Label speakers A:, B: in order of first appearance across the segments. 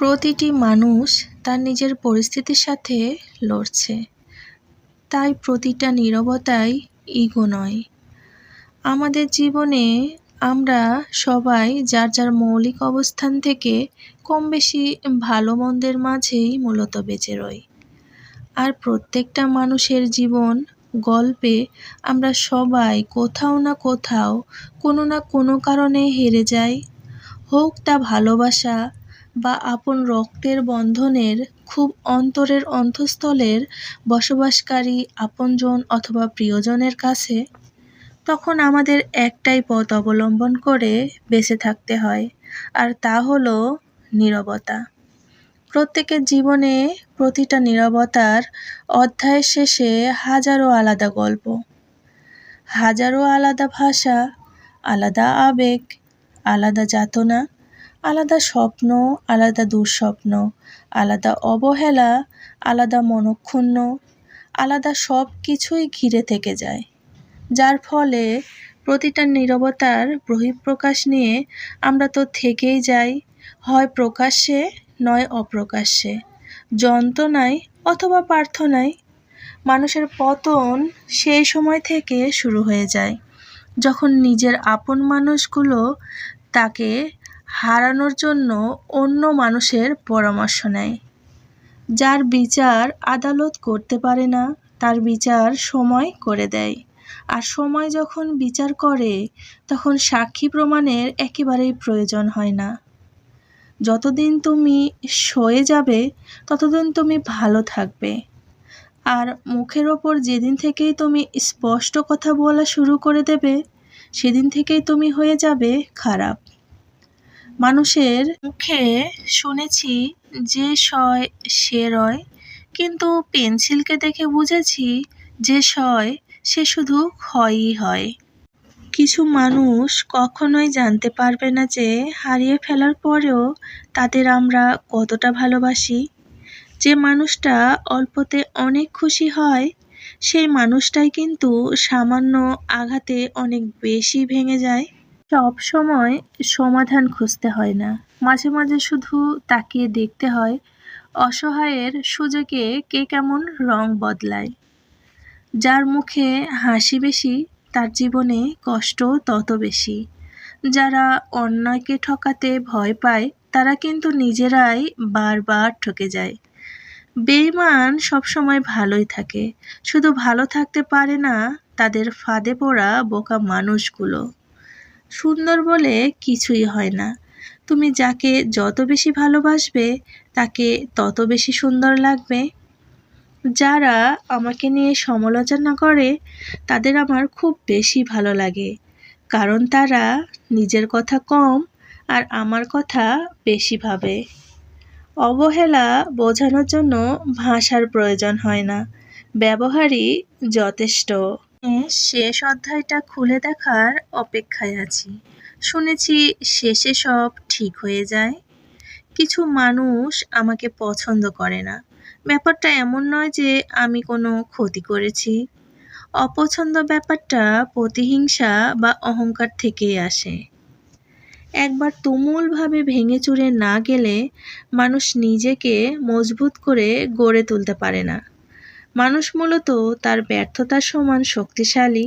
A: প্রতিটি মানুষ তার নিজের পরিস্থিতির সাথে লড়ছে। তাই প্রতিটা নীরবতাই ইগো নয়। আমাদের জীবনে আমরা সবাই যার যার মৌলিক অবস্থান থেকে কম বেশি ভালো মন্দের মাঝেই মূলত বেঁচে রই। আর প্রত্যেকটা মানুষের জীবন গল্পে আমরা সবাই কোথাও না কোথাও কোনো না কোনো কারণে হেরে যাই। হোক তা ভালোবাসা বা আপন রক্তের বন্ধনের খুব অন্তরের অন্তঃস্থলের বসবাসকারী আপনজন অথবা প্রিয়জনের কাছে তখন আমাদের একটাই পথ অবলম্বন করে বেঁচে থাকতে হয়, আর তা হলো নীরবতা। প্রত্যেকের জীবনে প্রতিটা নীরবতার অধ্যায়ের শেষে হাজারো আলাদা গল্প, হাজারো আলাদা ভাষা, আলাদা আবেগ, আলাদা যাতনা আলাদা স্বপ্ন, আলাদা দুঃস্বপ্ন, আলাদা অবহেলা, আলাদা মনক্ষুণ্ণ, আলাদা সব কিছুই ঘিরে থেকে যায়। যার ফলে প্রতিটা নীরবতার বহিঃপ্রকাশ নিয়ে আমরা তো থেকেই যাই, হয় প্রকাশ্যে, নয় অপ্রকাশ্যে। যন্ত্রণায় অথবা প্রার্থনায় মানুষের পতন সেই সময় থেকে শুরু হয়ে যায়, যখন নিজের আপন মানুষগুলো তাকে হারানোর জন্য অন্য মানুষের পরামর্শ নেয়। যার বিচার আদালত করতে পারে না, তার বিচার সময় করে দেয়। আর সময় যখন বিচার করে, তখন সাক্ষী প্রমাণের একেবারেই প্রয়োজন হয় না। যতদিন তুমি সয়ে যাবে, ততদিন তুমি ভালো থাকবে। আর মুখের ওপর যেদিন থেকেই তুমি স্পষ্ট কথা বলা শুরু করে দেবে, সেদিন থেকেই তুমি হয়ে যাবে খারাপ। মানুষের মুখে শুনেছি যে সয়, সে রয়। কিন্তু পেন্সিলকে দেখে বুঝেছি যে সয়, সে শুধু ক্ষয়ই হয়। কিছু মানুষ কখনোই জানতে পারবে না যে হারিয়ে ফেলার পরেও তাদের আমরা কতটা ভালোবাসি। যে মানুষটা অল্পতে অনেক খুশি হয়, সেই মানুষটাই কিন্তু সামান্য আঘাতে অনেক বেশি ভেঙে যায়। সব সময় সমাধান খুঁজতে হয় না। মাঝে মাঝে শুধু তাকিয়ে দেখতে হয় অসহায়ের সুযোগে কে কেমন রং বদলায়। যার মুখে হাসি বেশি, তার জীবনে কষ্ট তত বেশি। যারা অন্যায়কে ঠকাতে ভয় পায়, তারা কিন্তু নিজেরাই বারবার ঠকে যায়। বেইমান সবসময় ভালোই থাকে। শুধু ভালো থাকতে পারে না, তাদের ফাঁদে পড়া বোকা মানুষগুলো। সুন্দর বলে কিছুই হয় না। তুমি যাকে যত বেশি ভালোবাসবে, তাকে তত বেশি সুন্দর লাগবে। যারা আমাকে নিয়ে সমালোচনা করে, তাদের আমার খুব বেশি ভালো লাগে। কারণ তারা নিজের কথা কম আর আমার কথা বেশি ভাবে। অবহেলা বোঝানোর জন্য ভাষার প্রয়োজন হয় না। ব্যবহারই যথেষ্ট। শেষ অধ্যায়টা খুলে দেখার অপেক্ষায় আছি। শুনেছি শেষে সব ঠিক হয়ে যায়। কিছু মানুষ আমাকে পছন্দ করে না। ব্যাপারটা এমন নয় যে আমি কোনো ক্ষতি করেছি। অপছন্দ ব্যাপারটা প্রতিহিংসা বা অহংকার থেকেই আসে। একবার তুমুলভাবে ভেঙে চুরে না গেলে মানুষ নিজেকে মজবুত করে গড়ে তুলতে পারে না। মানুষ মূলত তার ব্যর্থতার সমান শক্তিশালী,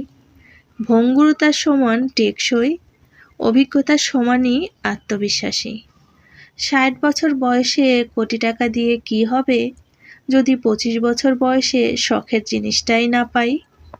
A: ভঙ্গুরতার সমান টেকসই, অভিজ্ঞতার সমানই আত্মবিশ্বাসী। ষাট বছর বয়সে কোটি টাকা দিয়ে কি হবে? যদি পঁচিশ বছর বয়সে শখের জিনিসটাই না পাই